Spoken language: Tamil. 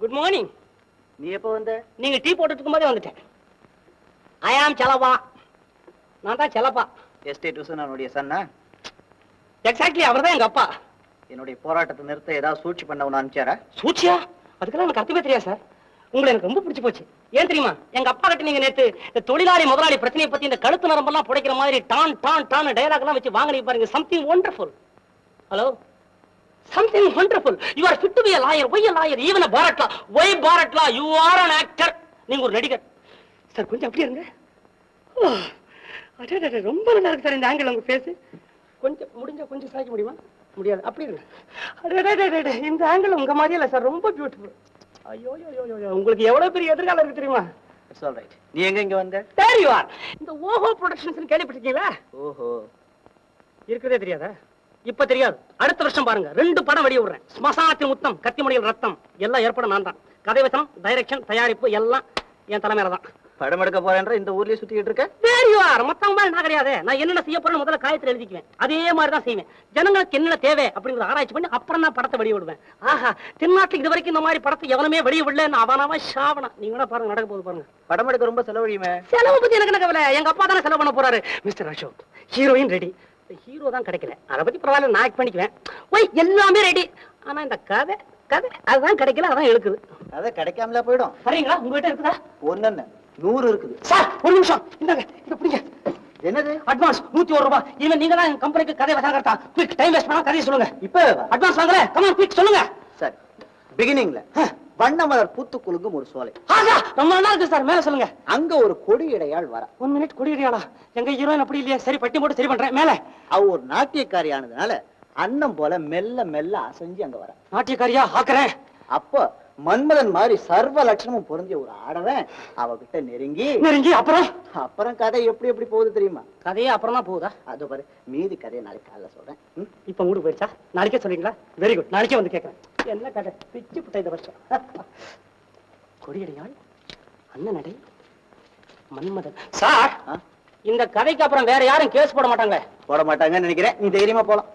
குட் மார்னிங் நீ எப்போ வந்த? நீங்க டீ போட்டுட்டு இருக்கும்போதே வந்துட்டேன். ஐ ஆம் செலப்பா நான் தான் செலப்பா எஸ்டேட் உசனுடைய சன்னா? எக்ஸாக்ட்லி அவர் தான் எங்க அப்பா. என்னுடைய போராட்டத்தை நிறுத்த ஏதாவது சூழ்ச்சி பண்ண உன்னை அனுப்பிச்சாரா சூச்சியா அதுக்கெல்லாம் எனக்கு அர்த்தமே தெரியாது சார் உங்களை எனக்கு ரொம்ப பிடிச்சு போச்சு. ஏன் தெரியுமா? எங்க அப்பா கிட்ட நீங்க நேத்து இந்த தொழிலாளி முதலாளி பிரச்சனையை பத்தி இந்த கழுத்து நரம்பெல்லாம் புடைக்கிற மாதிரி டான் டான் டான் டயலாக் எல்லாம் வச்சு வாங்கினீங்க பாருங்க. Something wonderful hello something wonderful you are fit to be a lawyer. Why a lawyer? Even a பாரட்லா ஒய் பாரட்லா யூ ஆர் an actor. நீங்க ஒரு நடிகர். சார் கொஞ்சம் அப்படியே இருங்க. அடே, ரொம்ப நல்லா இருக்கு சார் இந்த ஆங்கிள் உங்க ஃபேஸ் கொஞ்சம் முடிஞ்சா கொஞ்சம் சாய்க்க முடியுமா? முடியாது. அப்படி இருங்க. அடே, இந்த ஆங்கிள் உங்க மாதிரியே இல்லை சார் ரொம்ப பியூட்டிஃபுல் ஐயோ ஐயோ ஐயோ, ஐயோ உங்களுக்கு எவ்வளவு பெரிய எதிர்காலம் இருக்கு தெரியுமா? இட்ஸ் ஆல் ரைட் நீ எங்க இங்க வந்த? தேர் யூ ஆர் இந்த ஓஹோ ப்ரொடக்ஷன்ஸ் கேள்விப்பட்டிருக்கீங்களா? ஓஹோ. இருக்கிறதே தெரியாதா? இப்ப தெரியாது. அடுத்த வருஷம் பாருங்க. ரெண்டு படம் வெளிய விடுறேன். ஸ்மசானத்தின் முத்தம் கத்திமணியில் ரத்தம். எல்லாம் ஏற்பட நான் தான். கதை வசனம் டைரக்ஷன் தயாரிப்பு எல்லாம் என் தலைமையில தான். படம் எடுக்க போறேன்ற இந்த ஊர்லயே சுத்திக்கிட்டு இருக்க? வேறு யார் மத்தவங்க மாதிரி நான் கிடையாது. நான் என்னென்ன செய்ய போறேன்னு முதல்ல காயத்துல எழுதிக்குவேன். அதே மாதிரி தான் செய்வேன். ஜனங்களுக்கு என்னென்ன தேவை அப்படிங்கறத ஆராய்ச்சி பண்ணி அப்புறம் தான் படத்தை வெளிய விடுவேன். ஆஹா தென்னாட்டுல இது வரைக்கும் இந்த மாதிரி படத்தை எவனுமே வெளிய விடல அவனாவா ஷாவனா நீங்க வேணா பாருங்க நடக்க போகுது பாருங்க. படம் எடுக்க ரொம்ப செலவழியுமே. செலவு பத்தி எனக்கு என்ன கவலை? எங்க அப்பா தானே செலவு பண்ண போறாரு. Mister Ashok heroine ready hero தான் கிடைக்கல. அதை பத்தி பரவாயில்ல நான் ஆக்ட் பண்ணிக்குவேன். ஒய் எல்லாமே ரெடி ஆனா இந்த கதை கதை அதுதான் கிடைக்கல அதான் இழுக்குது அதை கிடைக்காமல போயிடும். சரிங்களா உங்ககிட்ட இருக்குதா? ஒன்னு நூறு இருக்குது. சார் ஒரு நிமிஷம். இந்தாங்க இத பிடிங்க. என்னது? அட்வான்ஸ் நூத்தி ஒரு ரூபாய். இனிமே நீங்க தான் எங்க கம்பெனிக்கு கதை வசாகர்த்தா குயிக் டைம் வேஸ்ட் பண்ணாம கதையை சொல்லுங்க. இப்ப அட்வான்ஸ் வாங்கல? கமான் குயிக் சொல்லுங்க. சரி. பிகினிங்ல வண்ணமலர் பூத்து குலுங்கும் ஒரு சோலை. ரொம்ப நல்லா இருக்கு சார் மேல சொல்லுங்க. அங்க ஒரு கொடி இடையாள் வர. ஒன் மினிட் குடியடியாளா? எங்க ஹீரோயின் அப்படி இல்லையா. சரி பட்டி போட்டு சரி பண்றேன் மேல. அவ ஒரு நாட்டியக்காரி ஆனதுனால போல மெல்ல மெல்ல அசைஞ்சு அங்க வர. நாட்டியக்காரியா? ஆக்குறேன். அப்ப மன்மதன் மாதிரி சர்வ லட்சணமும் பொருந்திய ஒரு ஆடவன் அவகிட்ட நெருங்கி நெருங்கி அப்புறம்? அப்புறம் கதை எப்படி எப்படி போகுது தெரியுமா? கதையே அப்புறம் தான் போகுதா? அது பாரு மீதி கதையை நாளைக்கு காலைல சொல்றேன்? இப்ப மூடு போயிடுச்சா? நாளைக்கே சொல்றீங்களா? வெரி குட் நாளைக்கே வந்து கேட்கறேன் என்ன கதை? பிச்சு புட்ட இந்த வருஷம். கொடியடியாள் அண்ணன் நடை மன்மதன். சார்? இந்த கதைக்கு அப்புறம் வேற யாரும் கேஸ் போட மாட்டாங்க. போட மாட்டாங்கன்னு நினைக்கிறேன். நீ தைரியமா போலாம்.